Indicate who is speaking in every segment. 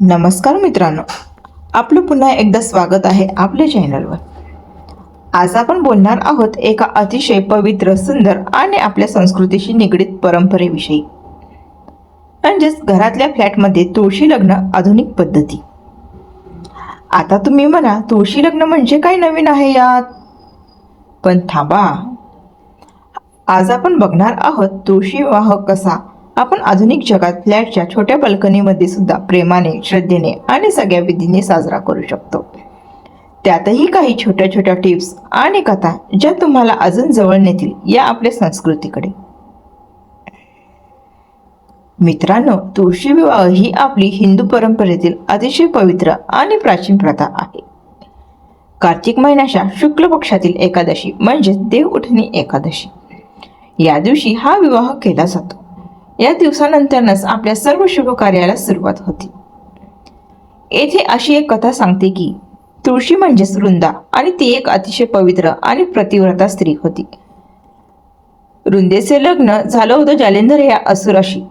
Speaker 1: नमस्कार मित्रांनो. आपलं पुन्हा एकदा स्वागत आहे आपल्या चॅनलवर. आज आपण बोलणार आहोत एका अतिशय पवित्र सुंदर आणि आपल्या संस्कृतीशी निगडीत परंपरेविषयी. म्हणजेच घरातल्या फ्लॅटमध्ये तुळशी लग्न आधुनिक पद्धती. आता तुम्ही म्हणा तुळशी लग्न म्हणजे काय नवीन आहे यात? पण थांबा. आज आपण बघणार आहोत तुळशी विवाह कसा आपण आधुनिक जगात फ्लॅटच्या छोट्या बाल्कनीमध्ये सुद्धा प्रेमाने श्रद्धेने आणि सगळ्या विधीने साजरा करू शकतो. त्यातही काही छोट्या छोट्या टिप्स आणि कथा ज्या तुम्हाला अजून जवळ नेतील या आपल्या संस्कृतीकडे. मित्रांनो तुळशी विवाह ही आपली हिंदू परंपरेतील अतिशय पवित्र आणि प्राचीन प्रथा आहे. कार्तिक महिन्याच्या शुक्ल पक्षातील एकादशी म्हणजेच देव उठणी एकादशी. या दिवशी हा विवाह केला जातो. या दिवसानंतरच आपल्या सर्व शुभ कार्याला सुरुवात होती. येथे अशी एक कथा सांगते की तुळशी म्हणजेच वृंदा आणि ती एक अतिशय पवित्र आणि प्रतिव्रता स्त्री होती. वृंदेचे लग्न झालं होतं जालेंदर या असुराशी.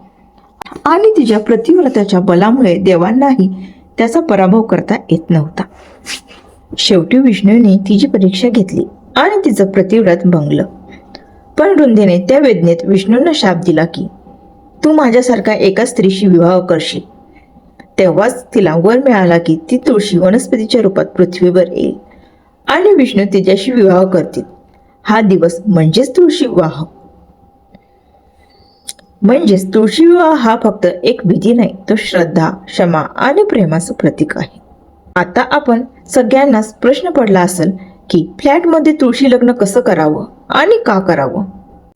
Speaker 1: आणि तिच्या प्रतिव्रताच्या बलामुळे देवांनाही त्याचा पराभव करता येत नव्हता. शेवटी विष्णूने तिची परीक्षा घेतली आणि तिचं प्रतिव्रत भंगलं. पण वृंदेने त्या वेदनेत विष्णूंना शाप दिला की तू माझ्यासारख्या एका स्त्रीशी विवाह करशील. तेव्हाच तिला वर मिळाला की ती तुळशी वनस्पतीच्या रूपात पृथ्वीवर येईल. आणि विष्णू तिच्याशी विवाह करतील. हा दिवस म्हणजेच तुळशी विवाह. म्हणजेच तुळशी विवाह हा फक्त एक विधी नाही तो श्रद्धा क्षमा आणि प्रेमाचं प्रतीक आहे. आता आपण सगळ्यांनाच प्रश्न पडला असेल की फ्लॅटमध्ये तुळशी लग्न कसं करावं आणि का करावं?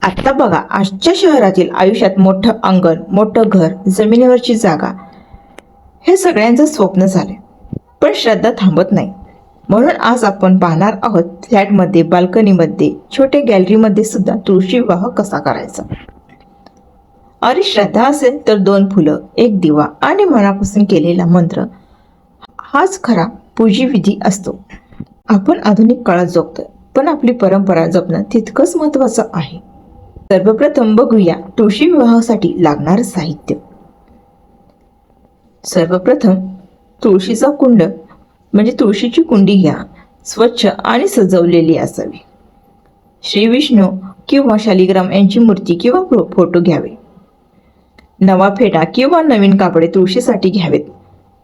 Speaker 1: आता बघा आजच्या शहरातील आयुष्यात मोठं अंगण मोठं घर जमिनीवरची जागा हे सगळ्यांचं स्वप्न झाले पण श्रद्धा थांबत नाही. म्हणून आज आपण पाहणार आहोत फ्लॅटमध्ये बाल्कनीमध्ये छोटे गॅलरीमध्ये सुद्धा तुळशी विवाह कसा करायचा? अरे श्रद्धा असेल तर दोन फुलं एक दिवा आणि मनापासून केलेला मंत्र. हाच खरा पूजीविधी असतो. आपण आधुनिक काळात जगतोय पण आपली परंपरा जपणं तितकंच महत्त्वाचं आहे. सर्वप्रथम बघूया तुळशी विवाहासाठी लागणारं साहित्य. सर्वप्रथम तुळशीचा कुंड म्हणजे तुळशीची कुंडी घ्या स्वच्छ आणि सजवलेली असावी. श्री विष्णू किंवा शालिग्राम यांची मूर्ती किंवा फोटो घ्यावे. नवा फेटा किंवा नवीन कापडे तुळशीसाठी घ्यावेत.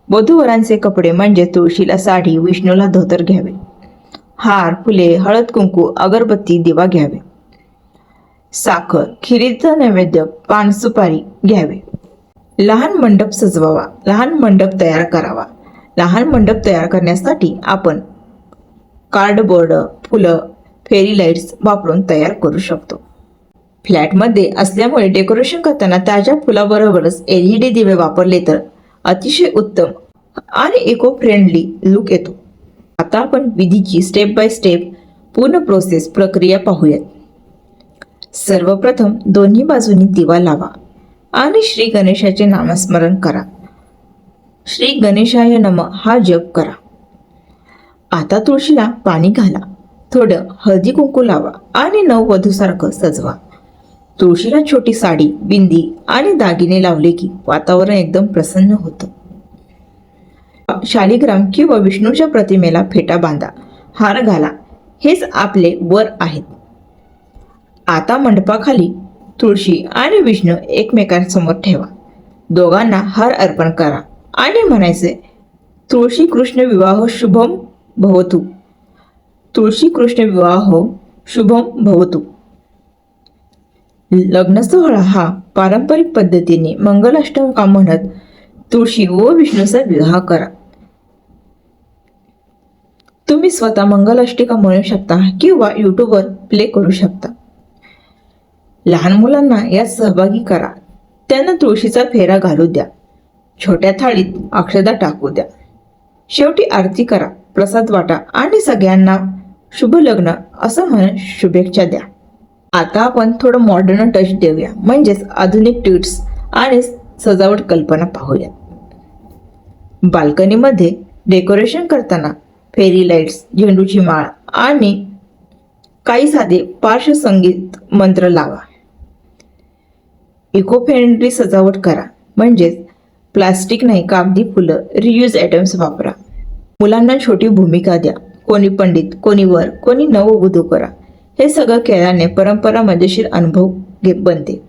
Speaker 1: वधूवरांचे कपडे म्हणजे तुळशीला साडी विष्णूला धोतर घ्यावे. हार फुले हळद कुंकू अगरबत्ती दिवा घ्यावे. साखर खिरीचा नैवेद्य पान सुपारी घ्यावे. लहान मंडप सजवावा लहान मंडप तयार करावा. लहान मंडप तयार करण्यासाठी आपण कार्डबोर्ड फुलं फेरी लाईट्स वापरून तयार करू शकतो. फ्लॅटमध्ये असल्यामुळे डेकोरेशन करताना ताज्या फुलाबरोबरच एल ई डी दिवे वापरले तर अतिशय उत्तम आणि इको फ्रेंडली लुक येतो. आता आपण विधीची स्टेप बाय स्टेप पूर्ण प्रोसेस प्रक्रिया पाहूयात. सर्वप्रथम दोन्ही बाजूंनी दिवा लावा आणि श्री गणेशाचे नामस्मरण करा. श्री गणेशाय नम हा जप करा. आता तुळशीला पाणी घाला. थोडं हळदी कुंकू लावा आणि नववधूसारखं सजवा. तुळशीला छोटी साडी बिंदी आणि दागिने लावले की वातावरण एकदम प्रसन्न होतं. शालिग्राम किंवा विष्णूच्या प्रतिमेला फेटा बांधा. हार घाला. हेच आपले वर आहेत. आता मंडपाखाली तुळशी आणि विष्णू एकमेकांसमोर ठेवा. दोघांना हार अर्पण करा आणि म्हणायचे तुळशी कृष्ण विवाह शुभम भवतु. तुळशी कृष्ण विवाह शुभम भवतु. लग्नसोहळा हा पारंपरिक पद्धतीने मंगलाष्टका म्हणत तुळशी व विष्णूचा विवाह करा. तुम्ही स्वतः मंगलाष्टिका म्हणू शकता किंवा यूट्यूबवर प्ले करू शकता. लहान मुलांना यात सहभागी करा. त्यांना तुळशीचा फेरा घालू द्या. छोट्या थाळीत अक्षदा टाकू द्या. शेवटी आरती करा प्रसाद वाटा आणि सगळ्यांना शुभ लग्न असं म्हणून शुभेच्छा द्या. आता आपण थोडं मॉडर्न टच देऊया. म्हणजेच आधुनिक ट्विट्स आणि सजावट कल्पना पाहूया बाल्कनीमध्ये डेकोरेशन करताना फेरी लाईट्स झेंडूची माळ आणि काही साधे पार्श्वसंगीत मंत्र लावा. इको फ्रेंडली सजावट करा. म्हणजेच प्लास्टिक नाही कागदी फुलं रियूज आयटम्स वापरा. मुलांना छोटी भूमिका द्या. कोणी पंडित कोणी वर कोणी नववधू करा. हे सगळं केल्याने परंपरा मजेशीर अनुभव घे बनते.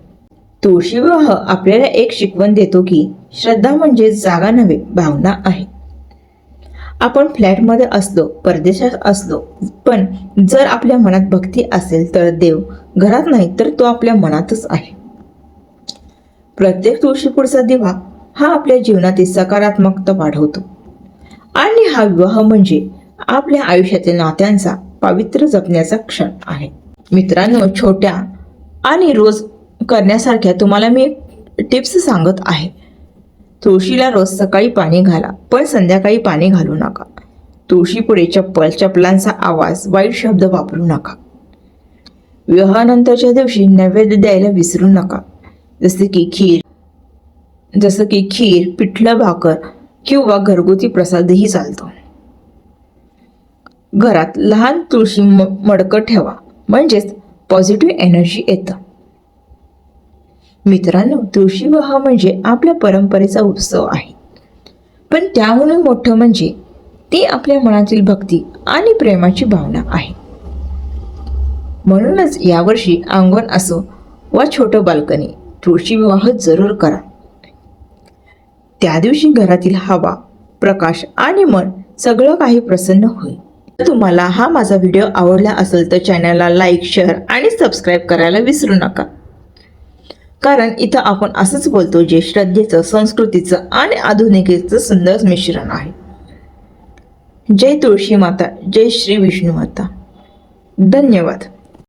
Speaker 1: तुळशी विवाह आपल्याला एक शिकवण देतो की श्रद्धा म्हणजे जागा नव्हे भावना आहे. आपण फ्लॅटमध्ये असलो परदेशात असलो पण जर आपल्या मनात भक्ती असेल तर देव घरात नाही तर तो आपल्या मनातच आहे. प्रत्येक तुळशीपूरचा दिवा हा आपल्या जीवनातील सकारात्मकता वाढवतो. आणि हा विवाह म्हणजे आपल्या आयुष्यातील नात्यांचा पावित्र्य जपण्याचा क्षण आहे. मित्रांनो छोट्या आणि रोज करण्यासारख्या तुम्हाला मी टिप्स सांगत आहे. तुळशीला रोज सकाळी पाणी घाला पण संध्याकाळी पाणी घालू नका. तुळशीपुढे चप्पल चपलांचा आवाज वाईट शब्द वापरू नका. विवाहानंतरच्या दिवशी नैवेद्य द्यायला विसरू नका. जसे की खीर. जसं की खीर पिठलं भाकर किंवा घरगुती प्रसादही चालतो. घरात लहान तुळशी म- मडकं ठेवा. म्हणजेच पॉझिटिव्ह एनर्जी येतं. मित्रांनो तुळशी विवाह म्हणजे आपल्या परंपरेचा उत्सव आहे. पण त्याहून मोठं म्हणजे ती आपल्या मनातील भक्ती आणि प्रेमाची भावना आहे. म्हणूनच यावर्षी अंगण असो वा छोटं बाल्कनी तुळशी विवाह जरूर करा. त्या दिवशी घरातील हवा प्रकाश आणि मन सगळं काही प्रसन्न होईल. तुम्हाला हा माझा व्हिडिओ आवडला असेल तर चॅनलला लाईक शेअर आणि सबस्क्राईब करायला विसरू नका. कारण इथं आपण असंच बोलतो जे श्रद्धेचं संस्कृतीचं आणि आधुनिकेचं सुंदर मिश्रण आहे. जय तुळशी माता जय श्री विष्णू माता. धन्यवाद.